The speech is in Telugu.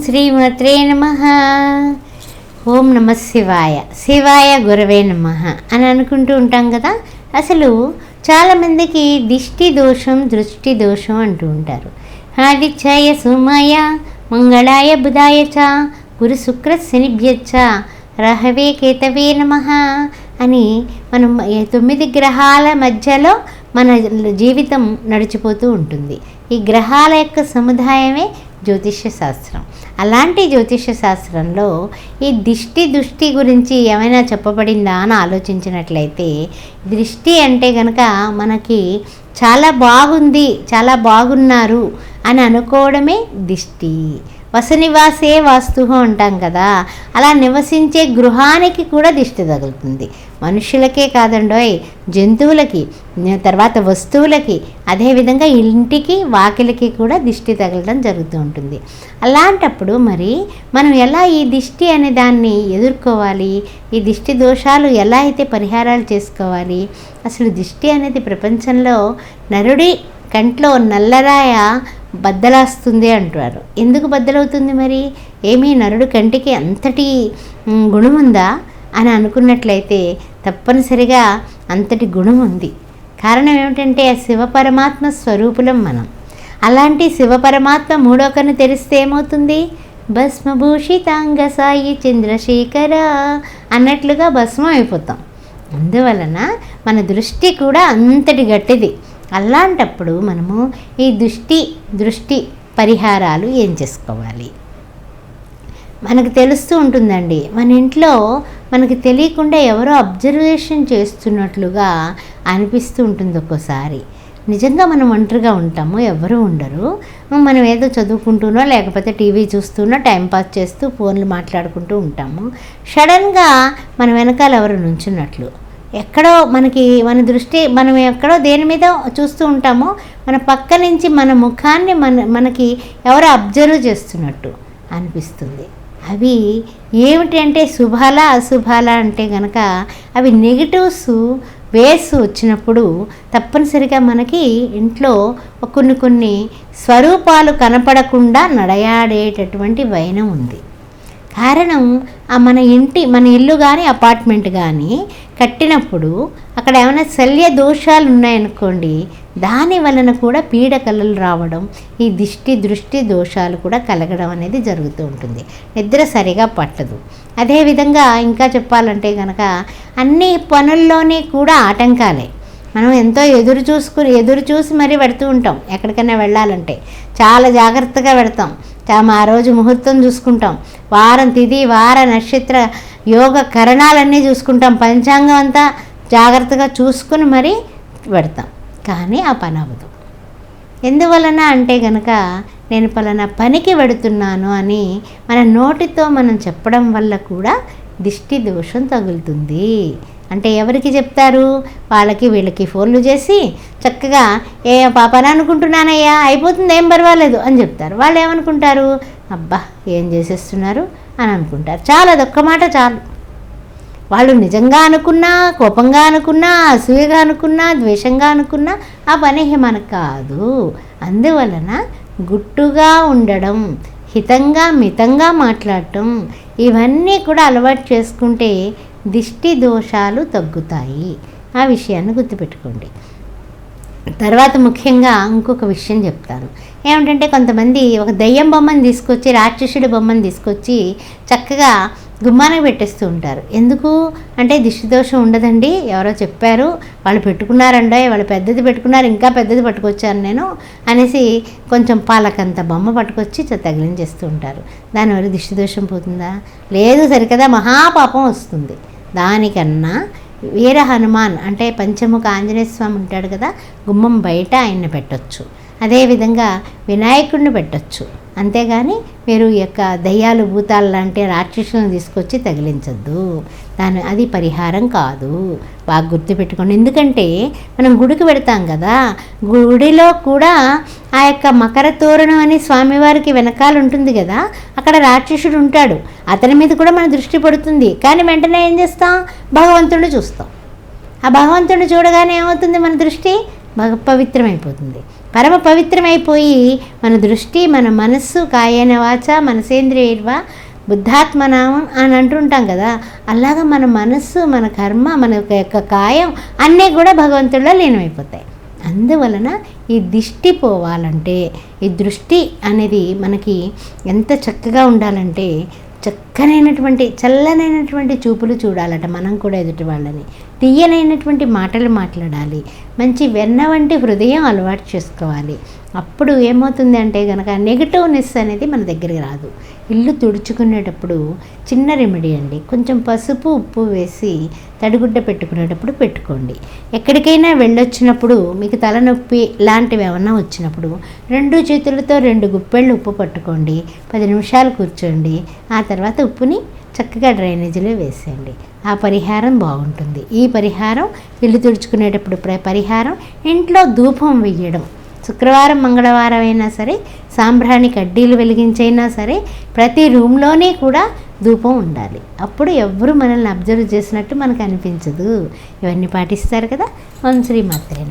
శ్రీమత్రే నమ. ఓం నమ శివాయ. శివాయ గురవే నమ అని అనుకుంటూ ఉంటాం కదా? అసలు చాలామందికి దిష్టి దోషం దృష్టి దోషం అంటూ ఉంటారు. ఆదిత్యాయ సుమాయ మంగళాయ బుధాయ చ గురు శుక్ర శనిభ్యచ్చ రహవే కేతవే నమ అని మనం తొమ్మిది గ్రహాల మధ్యలో మన జీవితం నడిచిపోతూ ఉంటుంది. ఈ గ్రహాల యొక్క సముదాయమే జ్యోతిష్య శాస్త్రం. అలాంటి జ్యోతిష్య శాస్త్రంలో ఈ దిష్టి దృష్టి గురించి ఏమైనా చెప్పబడిందా అని ఆలోచించినట్లయితే దృష్టి అంటే కనుక మనకి చాలా బాగుంది చాలా బాగున్నారు అని అనుకోవడమే దిష్టి. వసనివాసే వాస్తు అంటాం కదా. అలా నివసించే గృహానికి కూడా దిష్టి తగులుతుంది. మనుషులకే కాదండోయ్ జంతువులకి తర్వాత వస్తువులకి అదేవిధంగా ఇంటికి వాకిలికి కూడా దిష్టి తగలడం జరుగుతూ ఉంటుంది. అలాంటప్పుడు మరి మనం ఎలా ఈ దిష్టి అనే దాన్ని ఎదుర్కోవాలి? ఈ దిష్టి దోషాలు ఎలా అయితే పరిహారాలు చేసుకోవాలి? అసలు దిష్టి అనేది ప్రపంచంలో నరుడి కంట్లో నల్లరాయ బద్దలాస్తుంది అంటారు ఎందుకు బద్దలవుతుంది మరి? ఏమీ నరుడు కంటికి అంతటి గుణముందా? అని అనుకున్నట్లయితే తప్పనిసరిగా అంతటి గుణం ఉంది కారణం ఏమిటంటే ఆ శివపరమాత్మ స్వరూపులం మనం. అలాంటి శివపరమాత్మ మూడో కన్ను తెరిస్తే ఏమవుతుంది? భస్మభూషితాంగ సాయి చంద్రశేఖర అన్నట్లుగా భస్మం అయిపోతాం. అందువలన మన దృష్టి కూడా అంతటి గట్టిది. అలాంటప్పుడు మనము ఈ దృష్టి దృష్టి పరిహారాలు ఏం చేసుకోవాలి? మనకు తెలుస్తూ ఉంటుందండి మన ఇంట్లో మనకి తెలియకుండా ఎవరో అబ్జర్వేషన్ చేస్తున్నట్లుగా అనిపిస్తూ ఉంటుంది ఒక్కోసారి. నిజంగా మనం ఒంటరిగా ఉంటాము ఎవరు ఉండరు. మనం ఏదో చదువుకుంటూనో లేకపోతే టీవీ చూస్తూనో టైంపాస్ చేస్తూ ఫోన్లు మాట్లాడుకుంటూ ఉంటాము. సడన్గా మన వెనకాల ఎవరు నుంచున్నట్లు. ఎక్కడో మనకి మన దృష్టి మనం ఎక్కడో దేని మీద చూస్తూ ఉంటామో మన పక్క నుంచి మన ముఖాన్ని మన మనకి ఎవరో అబ్జర్వ్ చేస్తున్నట్టు అనిపిస్తుంది. అవి ఏమిటి అంటే శుభాల అశుభాల అంటే గనక అవి నెగిటివ్స్ వేస్ వచ్చినప్పుడు తప్పనిసరిగా మనకి ఇంట్లో కొన్ని కొన్ని స్వరూపాలు కనపడకుండా నడయాడేటటువంటి వైనం ఉంది. కారణం ఆ మన ఇంటి మన ఇల్లు కానీ అపార్ట్మెంట్ కానీ కట్టినప్పుడు అక్కడ ఏమైనా శల్య దోషాలు ఉన్నాయనుకోండి దాని వలన కూడా పీడకలలు రావడం ఈ దిష్టి దృష్టి దోషాలు కూడా కలగడం అనేది జరుగుతూ ఉంటుంది. నిద్ర సరిగా పట్టదు. అదేవిధంగా ఇంకా చెప్పాలంటే కనుక అన్ని పనుల్లోనే కూడా ఆటంకాలే. మనం ఎంతో ఎదురు చూసుకుని ఎదురు చూసి మరీ పెడుతూ ఉంటాం ఎక్కడికైనా వెళ్ళాలంటే. చాలా జాగ్రత్తగా పెడతాం తాము ఆ రోజు ముహూర్తం చూసుకుంటాం. వారం తిది వార నక్షత్ర యోగ కరణాలన్నీ చూసుకుంటాం. పంచాంగం అంతా జాగ్రత్తగా చూసుకుని మరీ పెడతాం. కానీ ఆ పని అవ్వదు. ఎందువలన అంటే గనక నేను పలానా పనికి వెడుతున్నాను అని మన నోటితో మనం చెప్పడం వల్ల కూడా దిష్టి దోషం తగులుతుంది. అంటే ఎవరికి చెప్తారు? వాళ్ళకి వీళ్ళకి ఫోన్లు చేసి చక్కగా ఏ పాపని అనుకుంటున్నానయ్యా అయిపోతుంది ఏం పర్వాలేదు అని చెప్తారు. వాళ్ళు ఏమనుకుంటారు? అబ్బా ఏం చేసేస్తున్నారు? అని అనుకుంటారు. చాలా అదొక్క మాట చాలు. వాళ్ళు నిజంగా అనుకున్నా కోపంగా అనుకున్నా అసూయగా అనుకున్నా ద్వేషంగా అనుకున్నా ఆ పని మనకు కాదు. అందువలన గుట్టుగా ఉండడం హితంగా మితంగా మాట్లాడటం ఇవన్నీ కూడా అలవాటు చేసుకుంటే దిష్టి దోషాలు తగ్గుతాయి. ఆ విషయాన్ని గుర్తుపెట్టుకోండి. తర్వాత ముఖ్యంగా ఇంకొక విషయం చెప్తాను. ఏమిటంటే కొంతమంది ఒక దయ్యం బొమ్మను తీసుకొచ్చి రాక్షసుడి బొమ్మను తీసుకొచ్చి చక్కగా గుమ్మానికి పెట్టేస్తూ ఉంటారు. ఎందుకు? అంటే దిష్టి దోషం ఉండదండి. ఎవరో చెప్పారు వాళ్ళు పెట్టుకున్నారండో వాళ్ళు పెద్దది పెట్టుకున్నారు ఇంకా పెద్దది పట్టుకొచ్చాను నేను అనేసి కొంచెం పాలకంత బొమ్మ పట్టుకొచ్చి తగిలించేస్తూ ఉంటారు. దానివల్ల దిష్టి దోషం పోతుందా? లేదు సరికదా మహాపాపం వస్తుంది. దానికన్నా వీర హనుమాన్ అంటే పంచముఖ ఆంజనేయ స్వామి ఉంటాడు కదా గుమ్మం బయట ఆయన్ని పెట్టొచ్చు. అదేవిధంగా వినాయకుడిని పెట్టొచ్చు. అంతేగాని మీరు ఈ యొక్క దయ్యాలు భూతాలు లాంటి రాక్షసులను తీసుకొచ్చి తగిలించద్దు. దాని అది పరిహారం కాదు. బాగా గుర్తుపెట్టుకోండి. ఎందుకంటే మనం గుడికి పెడతాం కదా గుడిలో కూడా ఆ యొక్క మకర తోరణం అని స్వామివారికి వెనకాల ఉంటుంది కదా అక్కడ రాక్షసుడు ఉంటాడు. అతని మీద కూడా మన దృష్టి పడుతుంది. కానీ వెంటనే ఏం చేస్తాం? భగవంతుడిని చూస్తాం. ఆ భగవంతుడిని చూడగానే ఏమవుతుంది మన దృష్టి? పవిత్రమైపోతుంది. పరమ పవిత్రమైపోయి మన దృష్టి మన మనస్సు కాయన వాచ మనసేంద్రియర్వా బుద్ధాత్మనామం అని అంటుంటాం కదా. అలాగా మన మనస్సు మన కర్మ మన యొక్క కాయం అన్నీ కూడా భగవంతుడిలో లీనమైపోతాయి. అందువలన ఈ దిష్టి పోవాలంటే ఈ దృష్టి అనేది మనకి ఎంత చక్కగా ఉండాలంటే చక్కనైనటువంటి చల్లనైనటువంటి చూపులు చూడాలట. మనం కూడా ఎదుటి వాళ్ళని. తీయనైనటువంటి మాటలు మాట్లాడాలి. మంచి వెన్న వంటి హృదయం అలవాటు చేసుకోవాలి. అప్పుడు ఏమవుతుంది అంటే కనుక నెగటివ్నెస్ అనేది మన దగ్గరికి రాదు. ఇల్లు తుడుచుకునేటప్పుడు చిన్న రెమెడీ అండి. కొంచెం పసుపు ఉప్పు వేసి తడిగుడ్డ పెట్టుకునేటప్పుడు పెట్టుకోండి. ఎక్కడికైనా వెళ్ళొచ్చినప్పుడు మీకు తలనొప్పి లాంటివి ఏమన్నా వచ్చినప్పుడు రెండు చేతులతో రెండు గుప్పెళ్ళు ఉప్పు పట్టుకోండి. పది నిమిషాలు కూర్చోండి. ఆ తర్వాత ఉప్పుని చక్కగా డ్రైనేజీలో వేసేయండి. ఆ పరిహారం బాగుంటుంది. ఈ పరిహారం ఇల్లు తుడుచుకునేటప్పుడు ప్ర- పరిహారం ఇంట్లో ధూపం వేయడం శుక్రవారం మంగళవారం అయినా సరే సాంబ్రాణి కడ్డీలు వెలిగించైనా సరే ప్రతి రూమ్లోనే కూడా ధూపం ఉండాలి. అప్పుడు ఎవ్వరు మనల్ని అబ్జర్వ్ చేసినట్టు మనకు అనిపించదు. ఇవన్నీ పాటిస్తారు కదా? ఓం శ్రీ మాత్రే